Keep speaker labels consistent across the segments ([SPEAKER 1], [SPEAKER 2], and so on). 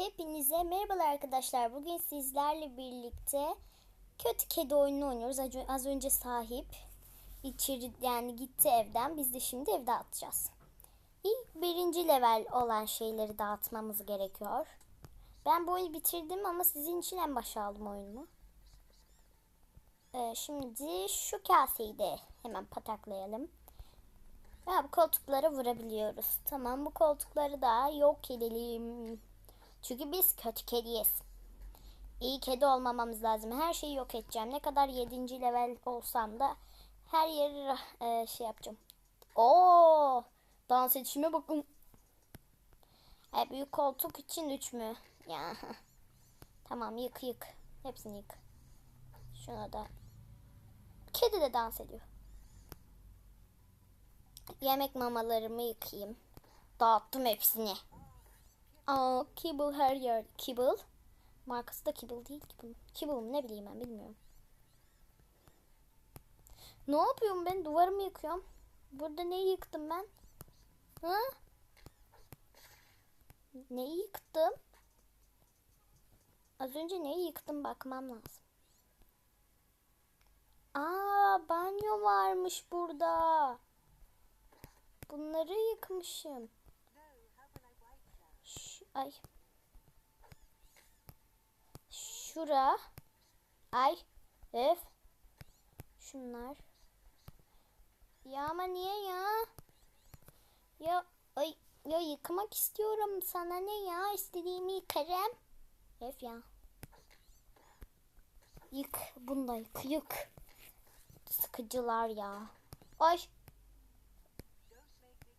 [SPEAKER 1] Hepinize merhabalar arkadaşlar. Bugün sizlerle birlikte kötü kedi oyununu oynuyoruz. Az önce sahip içeri yani gitti evden. Biz de şimdi evde atacağız. İlk birinci level olan şeyleri dağıtmamız gerekiyor. Ben bu oyunu bitirdim ama sizin için en başa aldım oyunumu. Ee, şimdi şu kaseyi de hemen pataklayalım. Ya bu koltuklara vurabiliyoruz. Tamam bu koltukları da yok edelim. Çünkü biz kötü kediyiz. İyi kedi olmamamız lazım. Her şeyi yok edeceğim. Ne kadar 7. level olsam da her yeri e, şey yapacağım. Oo! Dans edişime bakın. E, büyük koltuk için 3 mü? Ya. Tamam yık yık. Hepsini yık. Şuna da. Kedi de dans ediyor. Yemek mamalarımı yıkayayım. Dağıttım hepsini. Aa, Kibble her yer. Kibble. Markası da Kibble değil. Kibble mı ne bileyim ben bilmiyorum. Ne yapıyorum ben? Duvarımı yıkıyorum. Burada neyi yıktım ben? Ha? Neyi yıktım? Az önce neyi yıktım bakmam lazım. Aa, banyo varmış burada. Bunları yıkmışım. Ay. Şura. Ay. Öf. Şunlar. Ya ama niye ya? Ya ay ya yıkamak istiyorum. Sana ne ya? İstediğimi yıkarım. Öf ya. Yık. Bunu da yık. Yık. Sıkıcılar ya. Ay.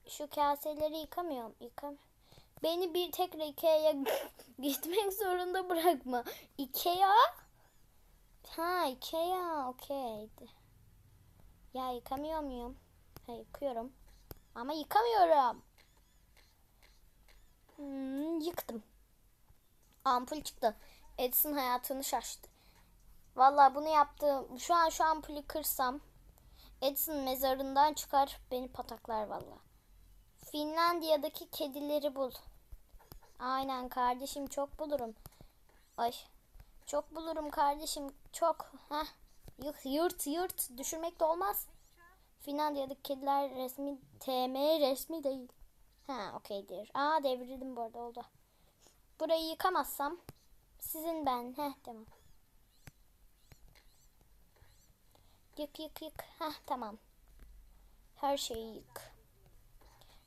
[SPEAKER 1] Şu kaseleri yıkamıyorum. Yıkam. Beni bir tekrar Ikea'ya gitmek zorunda bırakma. Ikea? Ha Ikea. Okey. Ya yıkamıyor muyum? Ha yıkıyorum. Ama yıkamıyorum. Hmm, yıktım. Ampul çıktı. Edison hayatını şaştı. Vallahi bunu yaptım. Şu an şu ampulü kırsam Edison mezarından çıkar beni pataklar vallahi. Finlandiya'daki kedileri bul. Aynen kardeşim çok bulurum. Ay. Çok bulurum kardeşim çok. Heh. Yırt yırt yırt düşürmek de olmaz. Finlandiya'daki kediler resmi TM resmi değil. Ha okeydir. Aa devrildim bu arada oldu. Burayı yıkamazsam sizin ben. Heh tamam. Yık yık yık. Heh tamam. Her şeyi yık.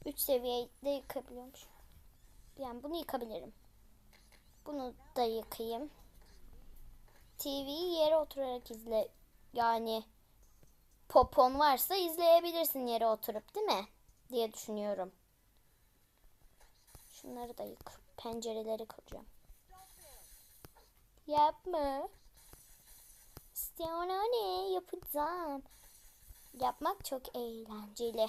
[SPEAKER 1] 3 seviyede yıkabiliyormuş. Yani bunu yıkabilirim. Bunu da yıkayayım. TV'yi yere oturarak izle. Yani popon varsa izleyebilirsin yere oturup değil mi? Diye düşünüyorum. Şunları da yık. Pencereleri kıracağım. Yapma. İstiyorsun ne? Yapacağım. Yapmak çok eğlenceli.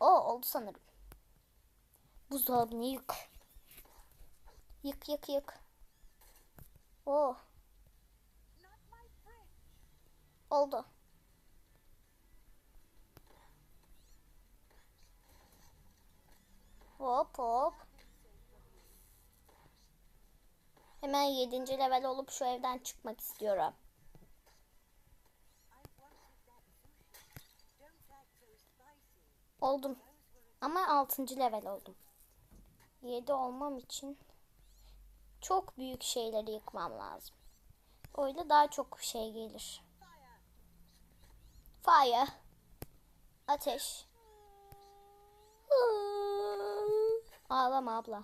[SPEAKER 1] O oldu sanırım. Buzdolabını yık. Yık yık yık. Oh. Oldu. Hop hop. Hemen 7. level olup şu evden çıkmak istiyorum. Oldum. Ama 6. level oldum. 7 olmam için çok büyük şeyleri yıkmam lazım. Öyle daha çok şey gelir. Fire. Ateş. Ağlama abla.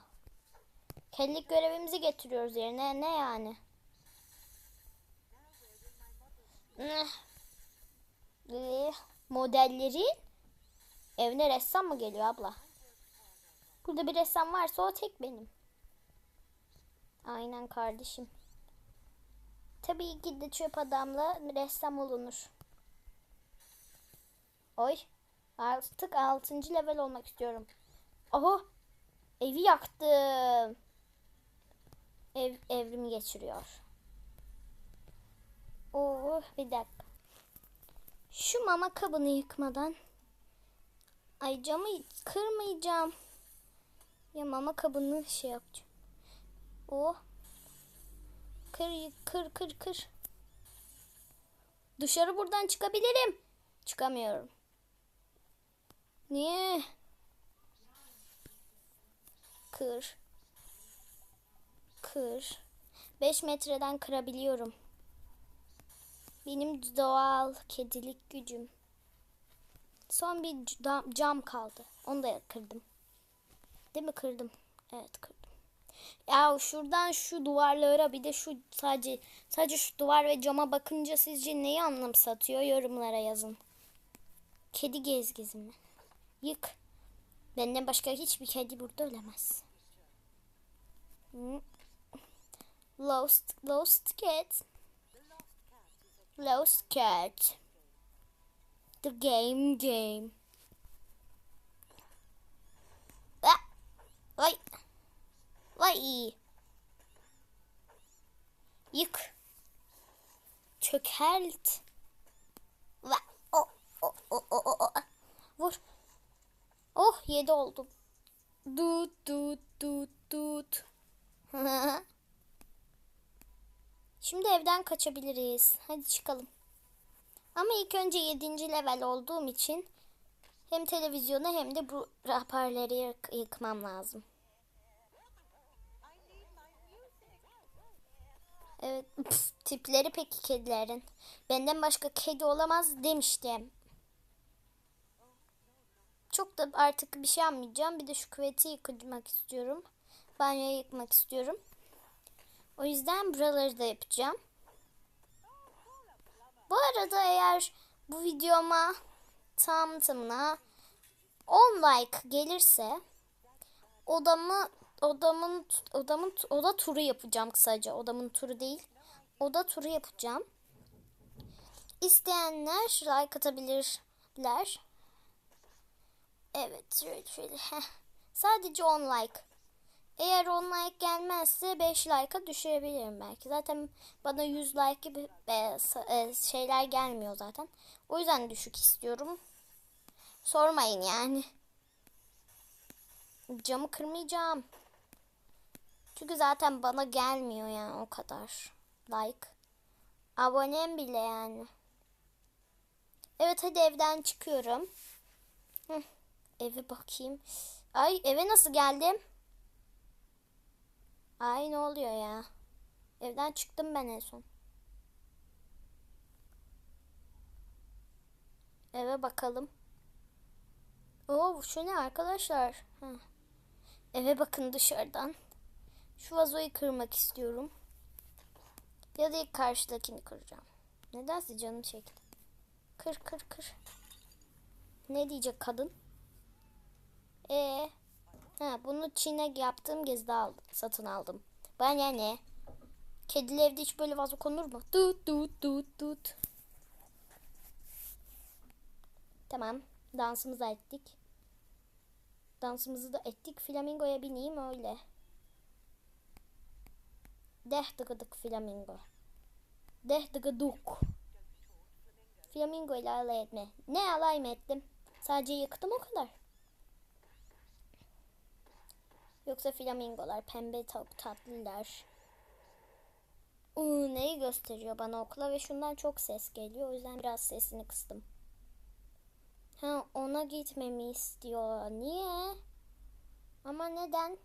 [SPEAKER 1] Kellik görevimizi getiriyoruz yerine. Ne yani? Eh, Modellerin evine ressam mı geliyor abla? Burada bir ressam varsa o tek benim. Aynen kardeşim. Tabii ki de çöp adamla ressam olunur. Oy. Artık 6. level olmak istiyorum. Oho. Evi yaktım. Ev evrimi geçiriyor. Oo, bir dakika. Şu mama kabını yıkmadan Ay camı kırmayacağım. Ya mama kabını şey yapacağım. Oh. Kır kır kır kır. Dışarı buradan çıkabilirim. Çıkamıyorum. Niye? Kır. Kır. 5 metreden kırabiliyorum. Benim doğal kedilik gücüm. Son bir cam- kaldı. Onu da kırdım. Değil mi kırdım? Evet kırdım. Ya şuradan şu duvarlara bir de şu sadece sadece şu duvar ve cama bakınca sizce neyi anlamsatıyor yorumlara yazın. Kedi gezgezi mi? Yık. Benden başka hiçbir kedi burada ölemez. Hı. Lost, lost cat. Lost cat. The game game. Ah! Vay. Vay. Yık. Çökelt. O o o o o. o. Vur. Oh yedi oldum. Dut dut dut dut. Şimdi evden kaçabiliriz. Hadi çıkalım. Ama ilk önce 7. level olduğum için hem televizyonu hem de bu raparları yık- yıkmam lazım. Evet, pf, tipleri peki kedilerin. Benden başka kedi olamaz demiştim. Çok da artık bir şey yapmayacağım. Bir de şu küveti yıkmak istiyorum. Banyoyu yıkmak istiyorum. O yüzden buraları da yapacağım. Bu arada eğer bu videoma tam tamına 10 like gelirse odamı odamın odamın oda turu yapacağım kısaca. Odamın turu değil. Oda turu yapacağım. İsteyenler like atabilirler. Evet şöyle şöyle. Sadece 10 like. Eğer 10 like gelmezse 5 like'a düşürebilirim belki. Zaten bana 100 like gibi e, e, şeyler gelmiyor zaten. O yüzden düşük istiyorum. Sormayın yani. Camı kırmayacağım. Çünkü zaten bana gelmiyor yani o kadar. Like. Abonem bile yani. Evet hadi evden çıkıyorum. Hı, eve bakayım. Ay eve nasıl geldim? Ay ne oluyor ya? Evden çıktım ben en son. Eve bakalım. Oo şu ne arkadaşlar? Hı. Eve bakın dışarıdan. Şu vazoyu kırmak istiyorum. Ya da ilk karşıdakini kıracağım. Nedense canım çekti. Kır kır kır. Ne diyecek kadın? Ee, ha bunu Çin'e yaptığım gezde aldım, satın aldım. Ben yani kedili evde hiç böyle vazo konur mu? Tut tut tut tut. Tamam. Dansımızı ettik. Dansımızı da ettik. Flamingoya bineyim öyle. Deh dıgıdık flamingo. Deh dıgıduk. Flamingo ile alay etme. Ne alay mı ettim? Sadece yıktım o kadar. Yoksa flamingolar pembe çok tatlılar. Iı, neyi gösteriyor bana okula ve şundan çok ses geliyor. O yüzden biraz sesini kıstım. Ha ona gitmemi istiyor. Niye? Ama neden?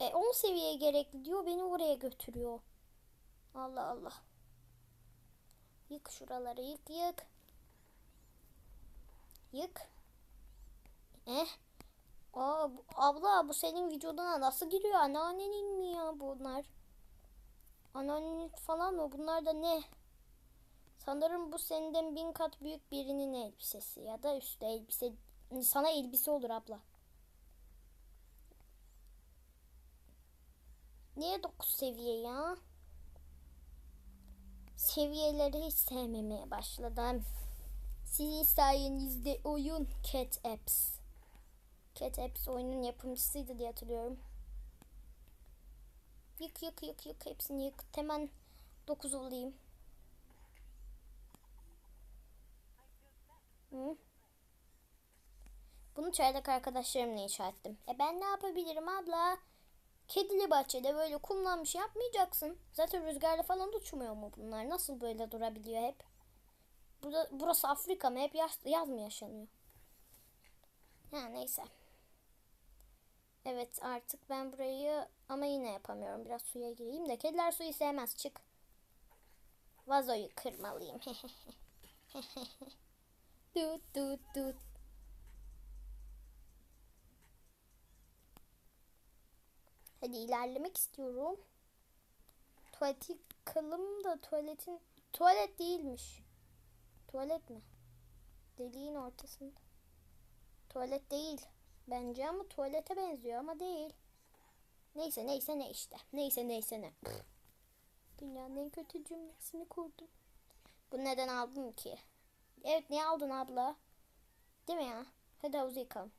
[SPEAKER 1] E 10 seviye gerekli diyor. Beni oraya götürüyor. Allah Allah. Yık şuraları yık yık. Yık. Eh. Aa, abla bu senin vücuduna nasıl giriyor? Anneannenin mi ya bunlar? Anneannenin falan mı? Bunlar da ne? Sanırım bu senden bin kat büyük birinin elbisesi ya da üstte elbise. Sana elbise olur abla. Niye 9 seviye ya? Seviyeleri hiç sevmemeye başladım. Sizin sayenizde oyun Cat Apps. Cat Apps oyunun yapımcısıydı diye hatırlıyorum. Yık yık yık yık hepsini yık. Hemen 9 olayım. Hı? Bunu çaylak arkadaşlarımla inşa ettim. E ben ne yapabilirim abla? Kedili bahçede böyle kumlanmış yapmayacaksın. Zaten rüzgarla falan da uçmuyor mu bunlar? Nasıl böyle durabiliyor hep? Burada, burası Afrika mı? Hep yaz, yaz mı yaşanıyor? Ha neyse. Evet artık ben burayı ama yine yapamıyorum. Biraz suya gireyim de. Kediler suyu sevmez. Çık. Vazoyu kırmalıyım. Dut dut dut. Hadi ilerlemek istiyorum. Tuvaleti yıkalım da tuvaletin tuvalet değilmiş. Tuvalet mi? Deliğin ortasında. Tuvalet değil. Bence ama tuvalete benziyor ama değil. Neyse neyse ne işte. Neyse neyse ne. Dünyanın en kötü cümlesini kurdum. Bu neden aldım ki? Evet niye aldın abla? Değil mi ya? Hadi havuzu yıkalım.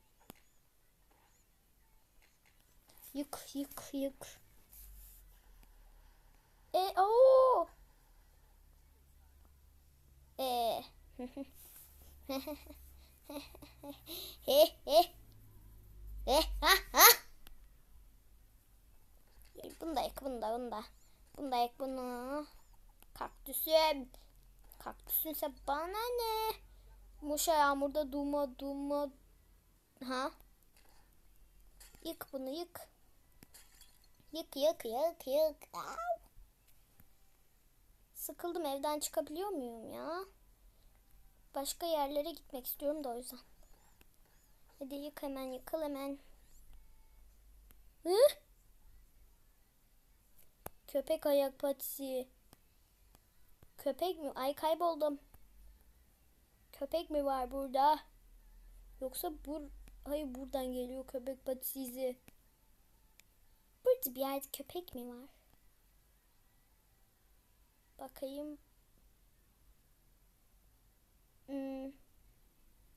[SPEAKER 1] Yık yık yık. E o. E. he he. E ha ha. Bunu da yık bunu da bunu da. Bunu da yık bunu. Kaktüsüm. Kaktüsünse bana ne? Muşa yağmurda duma duma. Ha? Yık bunu yık. Yık yık yık yık. Au. Sıkıldım evden çıkabiliyor muyum ya? Başka yerlere gitmek istiyorum da o yüzden. Hadi yık hemen yıkıl hemen. Hı? Köpek ayak patisi. Köpek mi? Ay kayboldum. Köpek mi var burada? Yoksa bur Hayır buradan geliyor köpek patisi izi. Burada bir yerde köpek mi var? Bakayım. Hmm.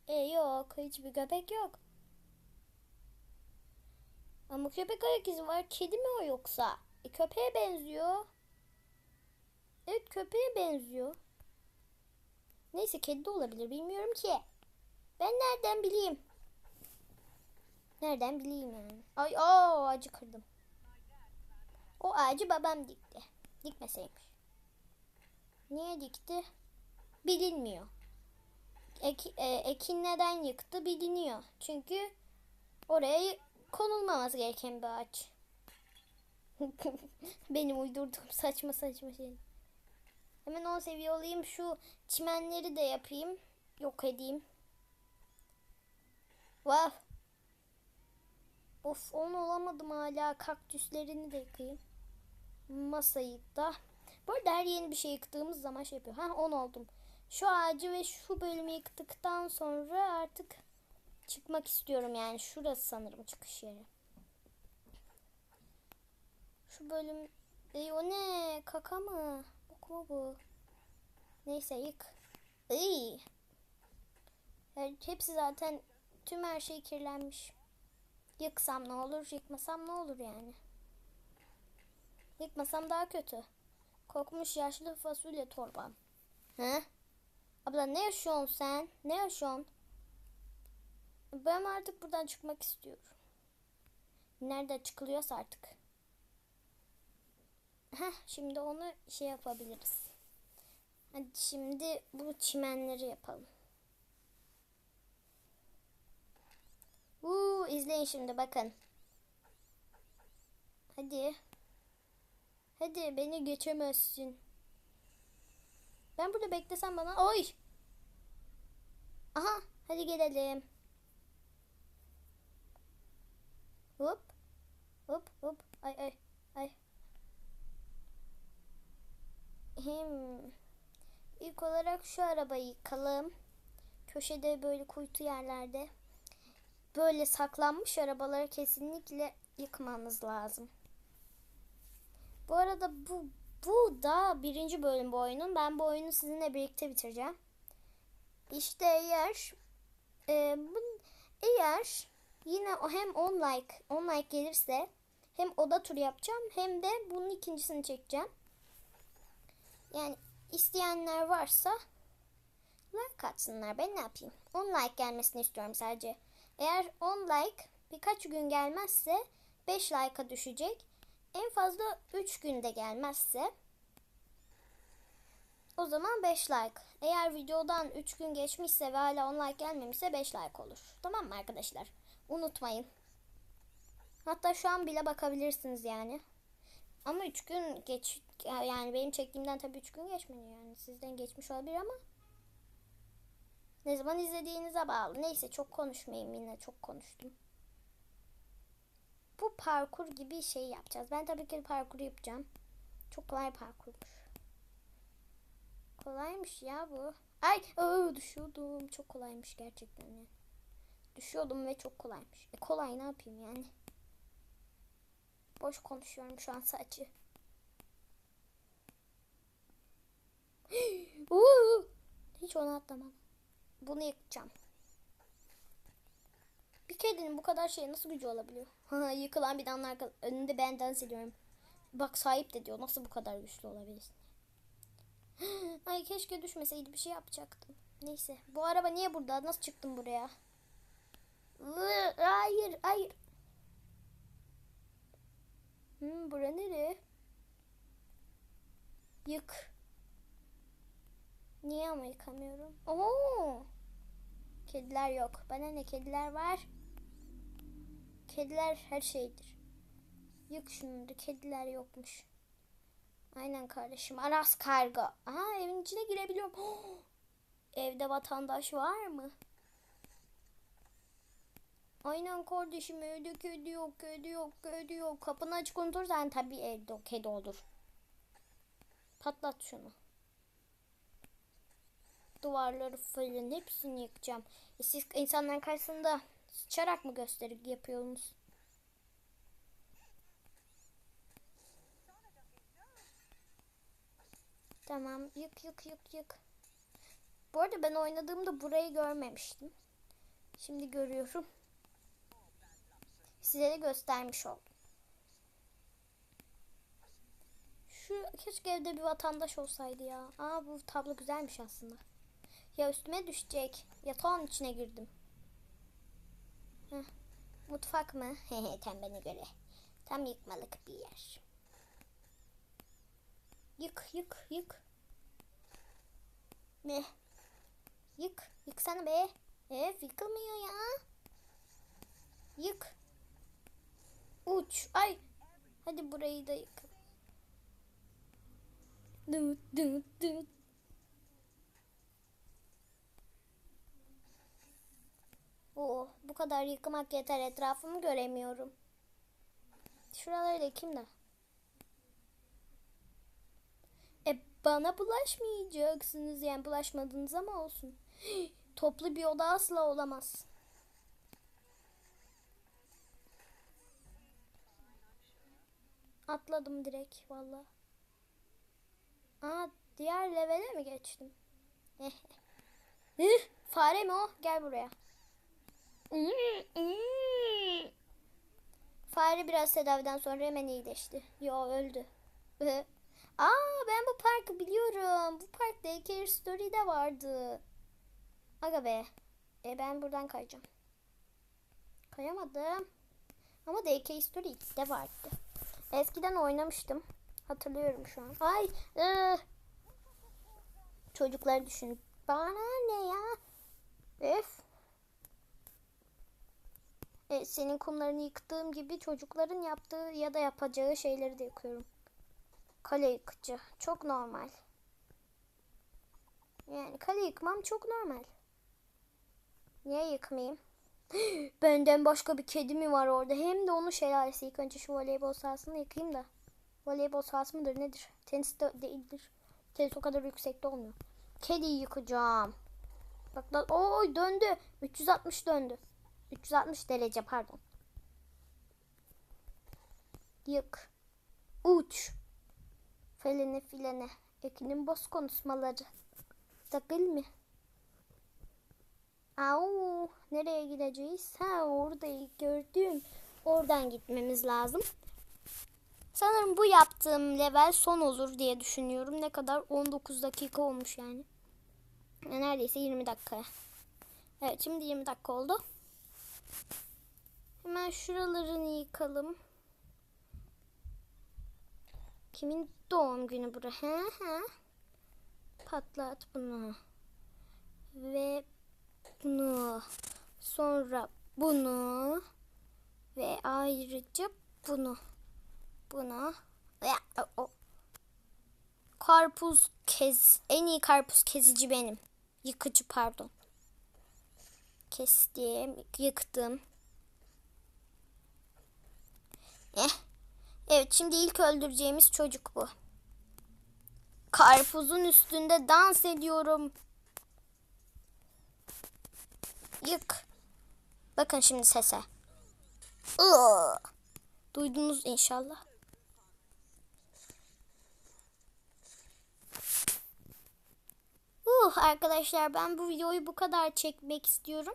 [SPEAKER 1] E yok hiçbir köpek yok. Ama köpek ayak izi var. Kedi mi o yoksa? E, köpeğe benziyor. Evet köpeğe benziyor. Neyse kedi de olabilir bilmiyorum ki. Ben nereden bileyim? Nereden bileyim yani? Ay o ağacı kırdım. O ağacı babam dikti. Dikmeseymiş. Niye dikti? Bilinmiyor. Ek, e, ekin neden yıktı biliniyor. Çünkü oraya konulmaması gereken bir ağaç. Benim uydurduğum saçma saçma şey. Hemen 10 seviye olayım. Şu çimenleri de yapayım. Yok edeyim. Wow. Of onu olamadım hala. Kaktüslerini de yıkayayım. Masayı da. Bu arada her yeni bir şey yıktığımız zaman şey yapıyor. Ha 10 oldum. Şu ağacı ve şu bölümü yıktıktan sonra artık çıkmak istiyorum. Yani şurası sanırım çıkış yeri. Şu bölüm... Ey o ne? Kaka mı? Bok mu bu? Neyse yık. Ey. Hepsi zaten tüm her şey kirlenmiş. Yıksam ne olur, yıkmasam ne olur yani. Yıkmasam daha kötü. Kokmuş yaşlı fasulye torbam. He? Abla ne yaşıyorsun sen? Ne yaşıyorsun? Ben artık buradan çıkmak istiyorum. Nerede çıkılıyorsa artık. Heh, şimdi onu şey yapabiliriz. Hadi şimdi bu çimenleri yapalım. Uuu izleyin şimdi bakın. Hadi. Hadi beni geçemezsin. Ben burada beklesem bana. Oy. Aha hadi gelelim. Hop. Hop hop. Ay ay ay. Hem ilk olarak şu arabayı yıkalım. Köşede böyle kuytu yerlerde. Böyle saklanmış arabaları kesinlikle yıkmamız lazım. Bu arada bu bu da birinci bölüm bu oyunun. Ben bu oyunu sizinle birlikte bitireceğim. İşte eğer e, bu, eğer yine hem 10 like 10 like gelirse hem oda turu yapacağım hem de bunun ikincisini çekeceğim. Yani isteyenler varsa like atsınlar. Ben ne yapayım? 10 like gelmesini istiyorum sadece. Eğer 10 like birkaç gün gelmezse 5 like'a düşecek. En fazla 3 günde gelmezse o zaman 5 like. Eğer videodan 3 gün geçmişse ve hala 10 like gelmemişse 5 like olur. Tamam mı arkadaşlar? Unutmayın. Hatta şu an bile bakabilirsiniz yani. Ama 3 gün geç yani benim çektiğimden tabii 3 gün geçmedi yani. Sizden geçmiş olabilir ama ne zaman izlediğinize bağlı. Neyse çok konuşmayayım yine çok konuştum. Bu parkur gibi şey yapacağız. Ben tabii ki parkuru yapacağım. Çok kolay parkurmuş. Kolaymış ya bu. Ay ıı, düşüyordum. Çok kolaymış gerçekten yani. Düşüyordum ve çok kolaymış. E kolay ne yapayım yani. Boş konuşuyorum şu an sadece. Hiç onu atlamadım. Bunu yıkacağım. Bir kedinin bu kadar şey nasıl gücü olabiliyor? Yıkılan binanın arka önünde ben dans ediyorum. Bak sahip de diyor nasıl bu kadar güçlü olabilirsin? Ay keşke düşmeseydi bir şey yapacaktım. Neyse bu araba niye burada? Nasıl çıktım buraya? Hayır hayır. Hmm, bura nere? Yık. Niye ama yıkamıyorum? Oo! Kediler yok. Bana ne kediler var? Kediler her şeydir. Yık şunu da kediler yokmuş. Aynen kardeşim. Aras karga. Aha evin içine girebiliyorum. Oh! Evde vatandaş var mı? Aynen kardeşim evde kedi yok, kedi yok, kedi yok. Kapını açık unutursan tabii evde o kedi olur. Patlat şunu. Duvarları falan hepsini yıkacağım. E siz insanların karşısında sıçarak mı gösteri yapıyorsunuz? Tamam yık yık yık yık. Bu arada ben oynadığımda burayı görmemiştim. Şimdi görüyorum. Size de göstermiş oldum. Şu keşke evde bir vatandaş olsaydı ya. Aa bu tablo güzelmiş aslında. Ya üstüme düşecek. Yatağın içine girdim. Heh. Mutfak mı? Bana göre. Tam yıkmalık bir yer. Yık yık yık. Ne? Yık. Yıksana be. Evet yıkılmıyor ya. Yık. Uç. Ay. Hadi burayı da yık. Dut dut dut. Oo, bu kadar yıkmak yeter. Etrafımı göremiyorum. Şuraları da kim de? E bana bulaşmayacaksınız yani bulaşmadınız ama olsun. Toplu bir oda asla olamaz. Atladım direkt valla. Aa diğer levele mi geçtim? Fare mi o? Gel buraya. Fare biraz tedaviden sonra hemen iyileşti. Yo öldü. Aa ben bu parkı biliyorum. Bu park Daycare Story'de vardı. Aga be. E ben buradan kayacağım. Kayamadım. Ama Daycare Story de vardı. Eskiden oynamıştım. Hatırlıyorum şu an. Ay. ıı. Çocukları düşün. Bana ne ya? Öf. E, senin kumlarını yıktığım gibi çocukların yaptığı ya da yapacağı şeyleri de yıkıyorum. Kale yıkıcı. Çok normal. Yani kale yıkmam çok normal. Niye yıkmayayım? Benden başka bir kedi mi var orada? Hem de onun şelalesi. İlk önce şu voleybol sahasını yıkayayım da. Voleybol sahası mıdır nedir? Tenis de değildir. Tenis o kadar yüksekte olmuyor. Kediyi yıkacağım. Bak lan oy döndü. 360 döndü. 360 derece pardon. Yık. Uç. Felene filene. Ekinin boz konuşmaları. Sakıl mı? Au, nereye gideceğiz? Ha orada gördüm. Oradan gitmemiz lazım. Sanırım bu yaptığım level son olur diye düşünüyorum. Ne kadar? 19 dakika olmuş yani. Neredeyse 20 dakika. Evet şimdi 20 dakika oldu. Hemen şuralarını yıkalım. Kimin doğum günü bura? He he. Patlat bunu. Ve bunu. Sonra bunu. Ve ayrıca bunu. Bunu. Ve. Karpuz kes. En iyi karpuz kesici benim. Yıkıcı pardon. Kestim. Yıktım. Eh. Evet şimdi ilk öldüreceğimiz çocuk bu. Karpuzun üstünde dans ediyorum. Yık. Bakın şimdi sese. Iı. Duydunuz inşallah. Uh, arkadaşlar ben bu videoyu bu kadar çekmek istiyorum.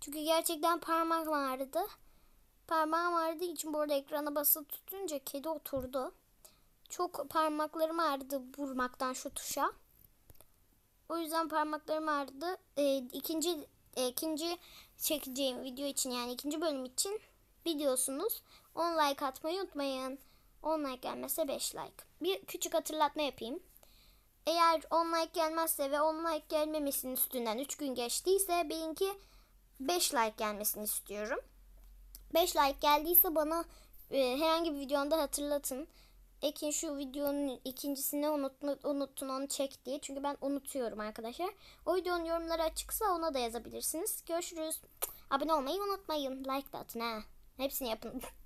[SPEAKER 1] Çünkü gerçekten parmak vardı. Parmağım ağrıdığı için bu arada ekrana basılı tutunca kedi oturdu. Çok parmaklarım ağrıdı vurmaktan şu tuşa. O yüzden parmaklarım ağrıdı. Ee, ikinci e, ikinci çekeceğim video için yani ikinci bölüm için biliyorsunuz 10 like atmayı unutmayın. 10 like gelmezse 5 like. Bir küçük hatırlatma yapayım. Eğer 10 like gelmezse ve 10 like gelmemesinin üstünden 3 gün geçtiyse benimki 5 like gelmesini istiyorum. 5 like geldiyse bana e, herhangi bir videomda hatırlatın. Ekin şu videonun ikincisini unutma, unuttun onu çek diye. Çünkü ben unutuyorum arkadaşlar. O videonun yorumları açıksa ona da yazabilirsiniz. Görüşürüz. Abone olmayı unutmayın. Like de atın ha. Hepsini yapın.